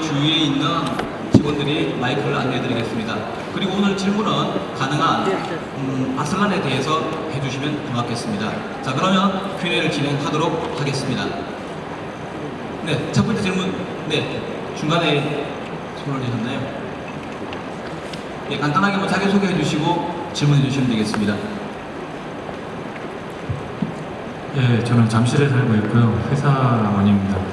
주위에 있는 직원들이 마이크를 안내해드리겠습니다. 그리고 오늘 질문은 가능한 음, 아슬란에 대해서 해주시면 고맙겠습니다. 자 그러면 Q&A를 진행하도록 하겠습니다. 네, 첫 번째 질문, 네 중간에 손을 대셨나요? 예, 간단하게 뭐 자기 소개해 주시고 질문해 주시면 되겠습니다. 예, 저는 잠실에 살고 있고요. 회사원입니다.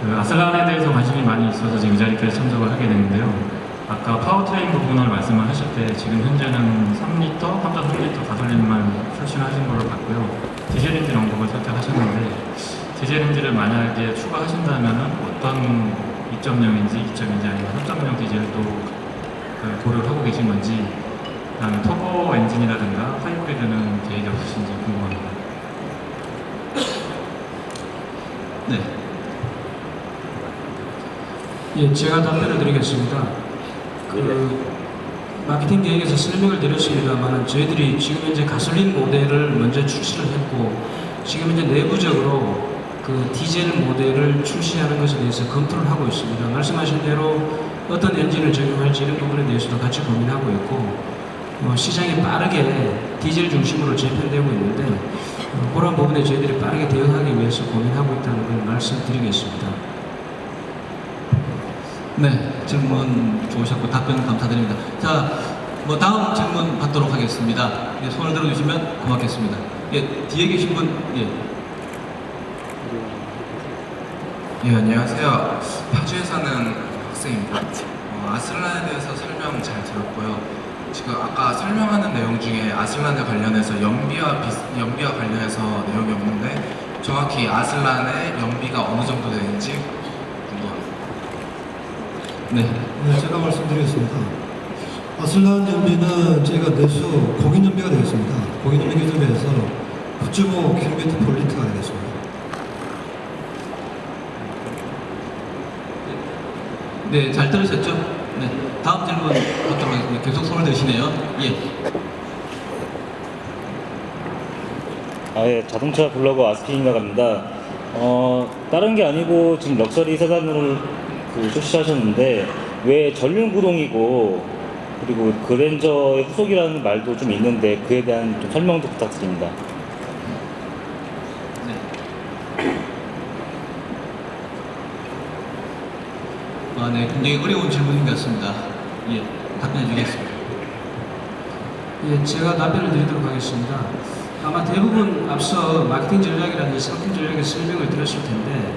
그 아슬란에 대해서 관심이 많이 있어서 지금 이 자리까지 참석을 하게 됐는데요. 아까 파워트레인 부분을 말씀을 하실 때 지금 현재는 3리터, 3.3리터 가솔린만 출시하신 걸로 봤고요. 디젤 엔진 언급을 선택하셨는데 디젤 엔진을 만약에 추가하신다면 어떤 2.0인지 2.0인지 아니면 3.0 디젤도 그 고려를 하고 계신 건지 그다음에 터보 엔진이라든가 하이브리드는 계획이 없으신지 궁금합니다. 네, 예, 제가 답변을 드리겠습니다. 그 마케팅 계획에서 설명을 드렸습니다만 저희들이 지금 현재 가솔린 모델을 먼저 출시를 했고 지금 현재 내부적으로 그 디젤 모델을 출시하는 것에 대해서 검토를 하고 있습니다. 말씀하신 대로 어떤 엔진을 적용할지 이런 부분에 대해서도 같이 고민하고 있고 어, 시장이 빠르게 디젤 중심으로 재편되고 있는데 어, 그런 부분에 저희들이 빠르게 대응하기 위해서 고민하고 있다는 걸 말씀드리겠습니다. 네 질문 좋으셨고 답변 감사드립니다. 자, 뭐 다음 질문 받도록 하겠습니다. 예, 손을 들어주시면 고맙겠습니다. 예, 뒤에 계신 분, 예, 예, 안녕하세요. 파주에 사는 학생입니다. 어, 아슬란에 대해서 설명 잘 들었고요. 지금 아까 설명하는 내용 중에 아슬란에 관련해서 연비와 비, 연비와 관련해서 내용이 없는데 정확히 아슬란의 연비가 어느 정도 되는지. 네, 네, 제가 말씀드리겠습니다. 아슬란 연비는 저희가 내수 공인 연비가 되겠습니다. 공인 연비 기준에서 9.5km per 리터가 되겠습니다. 네, 잘 들으셨죠? 네, 다음 질문 받도록 하겠습니다. 계속 손을 드시네요. 예, 아, 예, 자동차 블로거 아스키인가 갑니다. 어, 다른 게 아니고 지금 럭셔리 세단으로 그 출시하셨는데 왜 전륜 구동이고 그리고 그랜저의 후속이라는 말도 좀 있는데 그에 대한 좀 설명도 부탁드립니다. 네. 아, 네, 굉장히 어려운 질문인 것 같습니다. 예, 답변해 주겠습니다. 예, 제가 답변을 드리도록 하겠습니다. 아마 대부분 앞서 마케팅 전략이라든지 상품 전략의 설명을 들었을 텐데,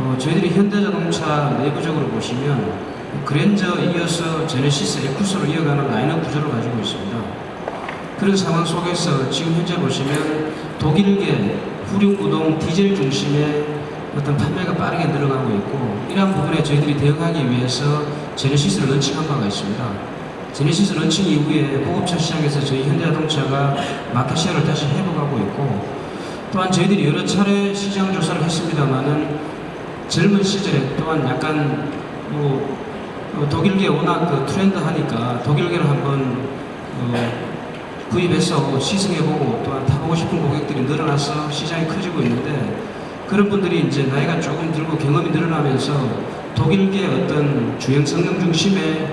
어, 저희들이 현대자동차 내부적으로 보시면 그랜저 이어서 제네시스 에쿠스로 이어가는 라인업 구조를 가지고 있습니다. 그런 상황 속에서 지금 현재 보시면 독일계 후륜구동 디젤 중심의 어떤 판매가 빠르게 늘어가고 있고 이러한 부분에 저희들이 대응하기 위해서 제네시스를 런칭한 바가 있습니다. 제네시스 런칭 이후에 고급차 시장에서 저희 현대자동차가 마켓시어를 다시 회복하고 있고 또한 저희들이 여러 차례 시장 조사를 했습니다만은 젊은 시절에 또한 약간 뭐 어, 독일계 워낙 그 트렌드 하니까 독일계를 한번 어, 구입해서 시승해보고 또한 타보고 싶은 고객들이 늘어나서 시장이 커지고 있는데 그런 분들이 이제 나이가 조금 들고 경험이 늘어나면서 독일계 어떤 주행 성능 중심의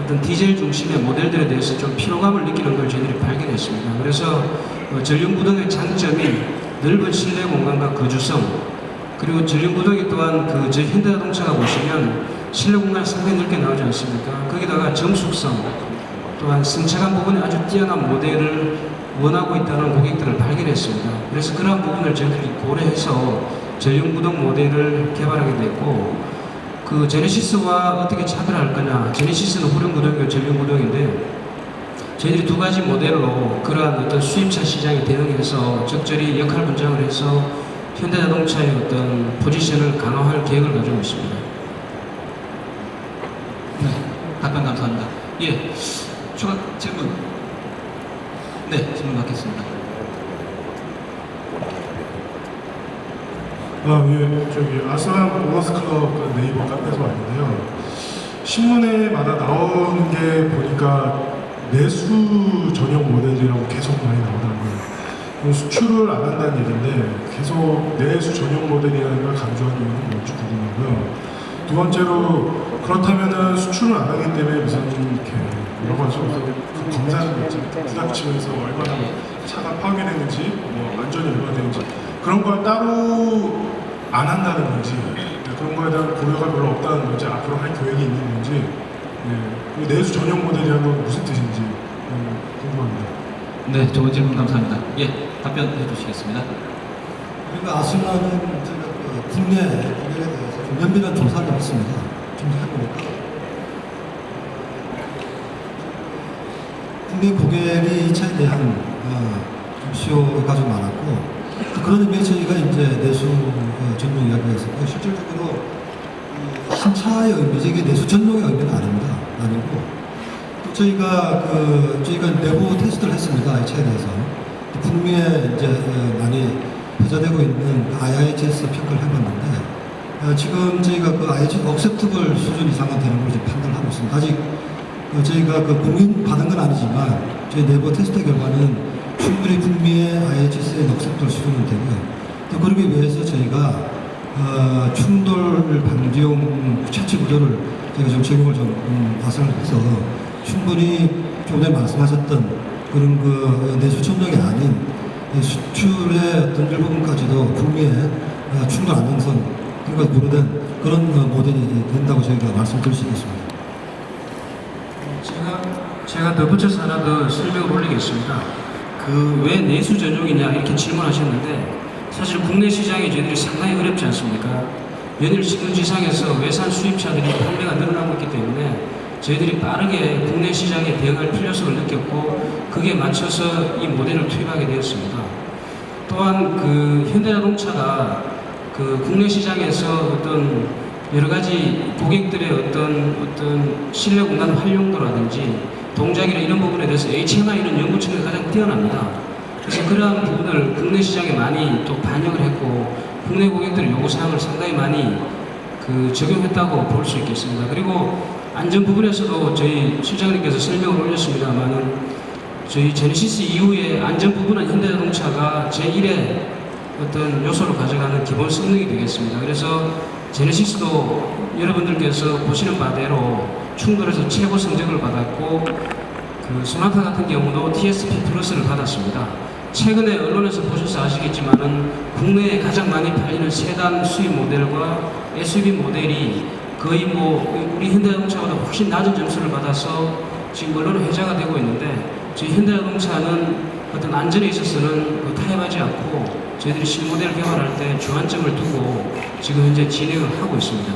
어떤 디젤 중심의 모델들에 대해서 좀 피로감을 느끼는 걸 저희들이 발견했습니다. 그래서 어, 전륜구동의 장점이 넓은 실내 공간과 거주성 그리고 전륜구동이 또한 그 저희 현대자동차가 보시면 실내 공간이 상당히 넓게 나오지 않습니까? 거기다가 정숙성 또한 승차감 부분에 아주 뛰어난 모델을 원하고 있다는 고객들을 발견했습니다. 그래서 그러한 부분을 저희들이 고려해서 전륜구동 모델을 개발하게 됐고 그 제네시스와 어떻게 차별할 거냐 제네시스는 후륜구동이고 전륜구동인데 저희들이 두 가지 모델로 그러한 어떤 수입차 시장에 대응해서 적절히 역할 분장을 해서 현대자동차의 어떤 포지션을 강화할 계획을 가지고 있습니다. 네, 답변 감사합니다. 예, 추가 질문. 네, 질문 받겠습니다. 아, 예, 저기 아슬란 보너스 클럽 그 네이버 카페에서 왔는데요. 신문에마다 나오는 게 보니까 내수 전용 모델이라고 계속 많이 나오더라고요. 그럼 수출을 안 한다는 얘기인데 계속 내수 전용 모델이라는 걸 강조하는 이유는 뭔지 궁금하고요. 두 번째로 그렇다면은 수출을 안 하기 때문에 무슨 이렇게 여러 가지 그 검사하는 거. 부닥치면서 얼마나 차가 파괴되는지 뭐 안전이 얼마나 되는지 그런 걸 따로 안 한다는 건지 네, 그런 거에 대한 고려가 별로 없다는 건지 앞으로 할 계획이 있는 건지 네, 내수 전용 모델이라는 건 무슨 뜻인지. 네, 좋은 질문 감사합니다. 예, 답변해 주시겠습니다. 그리고 그 국내 고객에 대해서 좀 면밀한 조사를 했습니다. 좀 해보니까 국내 고객이 이 차에 대한 어, 좀 수요가 좀 많았고 또 그런 의미에서 저희가 이제 내수 어, 전용 이야기가 있었고 실질적으로 이 신차의 의미, 이게 내수 전용의 의미 저희가 그 저희가 내부 테스트를 했습니다. 이 차에 대해서 국내에 이제 어, 많이 회자되고 있는 IIHS 평가를 해봤는데 어, 지금 저희가 그 IIHS 억셉트블 수준 이상은 되는 걸로 지금 판단을 하고 있습니다. 아직 어, 저희가 그 공인 받은 건 아니지만 저희 내부 테스트 결과는 충분히 북미의 IHS의 억셉트블 수준은 되고요. 또 그러기 위해서 저희가 어, 충돌 방지용 차체 구조를 저희가 좀 적용을 좀 음, 가설을 해서 충분히 좀 전에 말씀하셨던 그런 그 내수 전용이 아닌 이 수출의 어떤 일부분까지도 북미의 어, 충돌 안정성 걸 고려된 그런 어, 모델이 된다고 저희가 말씀드릴 수 있겠습니다. 제가 제가 덧붙여서 하나 더 설명을 올리겠습니다. 그 왜 내수 전용이냐 이렇게 질문하셨는데 사실 국내 시장이 저희들이 상당히 어렵지 않습니까? 연일 신문지상에서 외산 수입차들이 판매가 늘어나고 있기 때문에 저희들이 빠르게 국내 시장에 대응할 필요성을 느꼈고 그게 맞춰서 이 모델을 투입하게 되었습니다. 또한 그 현대자동차가 그 국내 시장에서 어떤 여러 가지 고객들의 어떤 어떤 신뢰 공간 활용도라든지 동작이나 이런 부분에 대해서 HMI는 연구층이 가장 뛰어납니다. 그래서 그러한 부분을 국내 시장에 많이 또 반영을 했고 국내 고객들의 요구 사항을 상당히 많이 그 적용했다고 볼 수 있겠습니다. 그리고 안전 부분에서도 저희 실장님께서 설명을 올렸습니다만은 저희 제네시스 이후에 안전 부분은 현대자동차가 제1의 어떤 요소를 가져가는 기본 성능이 되겠습니다. 그래서 제네시스도 여러분들께서 보시는 바대로 충돌에서 최고 성적을 받았고 그 소나타 같은 경우도 TSP 플러스를 받았습니다. 최근에 언론에서 보셔서 아시겠지만은 국내에 가장 많이 팔리는 세단 수입 모델과 SUV 모델이 거의 뭐 우리 현대자동차보다 훨씬 낮은 점수를 받아서 지금 언론에 회자가 되고 있는데 저희 현대자동차는 어떤 안전에 있어서는 그 타협하지 않고 저희들이 신모델 개발할 때 주안점을 두고 지금 현재 진행을 하고 있습니다.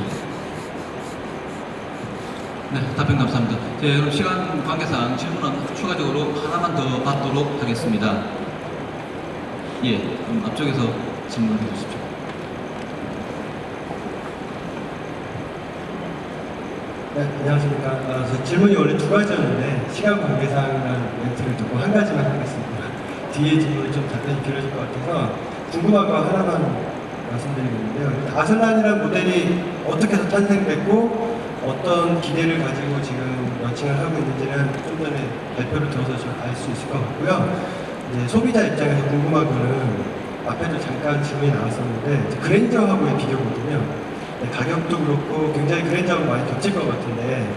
네, 답변 감사합니다. 네, 그럼 시간 관계상 질문은 추가적으로 하나만 더 받도록 하겠습니다. 예, 그럼 앞쪽에서 질문해 주십시오. 네, 안녕하십니까. 아, 저 질문이 원래 두 가지였는데 시간 관계상 멘트를 두고 한 가지만 하겠습니다. 뒤에 질문이 좀 답변이 길어질 것 같아서 궁금한 거 하나만 말씀드리겠는데요. 아슬란이라는 모델이 어떻게 해서 탄생됐고 어떤 기대를 가지고 지금 런칭을 하고 있는지는 좀 전에 발표를 들어서 좀 알 수 있을 것 같고요. 이제 소비자 입장에서 궁금한 거는 앞에도 잠깐 질문이 나왔었는데 그랜저하고의 비교거든요. 네, 가격도 그렇고 굉장히 그랜저하고 많이 겹칠 것 같은데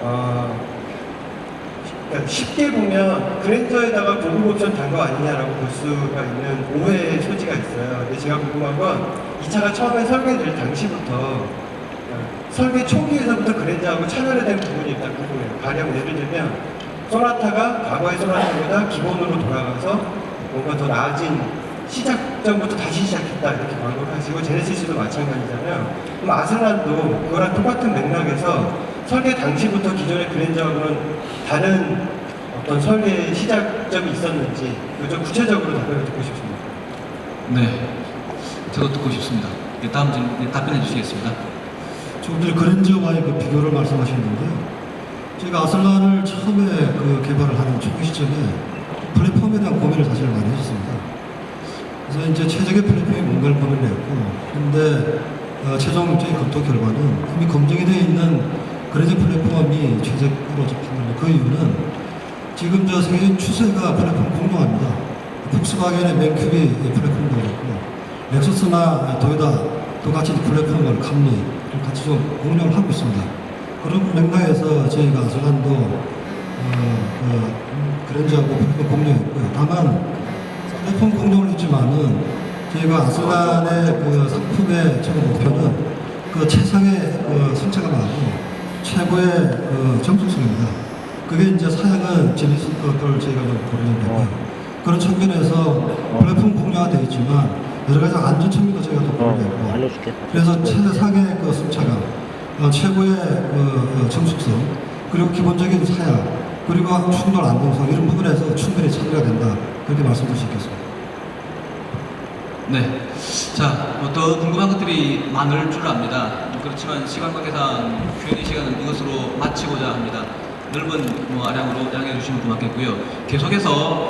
어, 그러니까 쉽게 보면 그랜저에다가 고급 옵션 단 거 아니냐라고 볼 수가 있는 오해의 소지가 있어요. 근데 제가 궁금한 건 이 차가 처음에 설계될 당시부터 어, 설계 초기에서부터 그랜저하고 차별화된 부분이 일단 궁금해요. 가령 예를 들면 소나타가 과거의 소나타보다 기본으로 돌아가서 뭔가 더 나아진 시작 점부터 다시 시작했다 이렇게 광고를 하시고 제네시스도 마찬가지잖아요. 그럼 아슬란도 그거랑 똑같은 맥락에서 설계 당시부터 기존의 그랜저하고는 다른 어떤 설계 시작점이 있었는지 좀 구체적으로 답변을 듣고 싶습니다. 네, 저도 듣고 싶습니다. 예, 다음 질문 예, 답변해 주시겠습니다. 조금 전에 그랜저와의 그 비교를 말씀하셨는데요. 저희가 아슬란을 처음에 그 개발을 하는 초기 시점에 플랫폼에 대한 고민을 사실 많이 했었습니다. 그래서 이제 최적의 플랫폼이 뭔가를 고민을 했고, 근데 어, 최종 저희 검토 결과는 이미 검증이 되어 있는 그랜저 플랫폼이 최적으로 잡힙니다. 그 이유는 지금 저 세계적인 추세가 플랫폼 공룡합니다. 폭스바겐의 맨큐비 플랫폼도 그렇고, 렉서스나 도요다 똑같이 플랫폼을 감리, 좀 같이 좀 공략을 하고 있습니다. 그런 맥락에서 저희가 아슬란도 어, 그, 그랜저하고 공략했고요. 다만 플랫폼 공략을 했지만은 저희가 아슬란의 그 상품의 최고 목표는 그 최상의 그 성차가 나고 최고의 그 정숙성입니다. 그게 이제 사양은 재밌을 것을 저희가 좀 고려했고요. 그런 측면에서 플랫폼 공략가 되어 있지만 여러 가지 안전 측면도 저희가 또 고려했고 알려줄게. 그래서 최상의 그 승차감, 어, 최고의 그, 그 정숙성, 그리고 기본적인 사양, 그리고 충돌 안정성 이런 부분에서 충분히 차이가 된다 그렇게 말씀드릴 수 있겠습니다. 네. 자, 뭐 더 궁금한 것들이 많을 줄 압니다. 그렇지만 시간 관계상 Q&A 시간은 이것으로 마치고자 합니다. 넓은 뭐 아량으로 양해해 주시면 고맙겠고요. 계속해서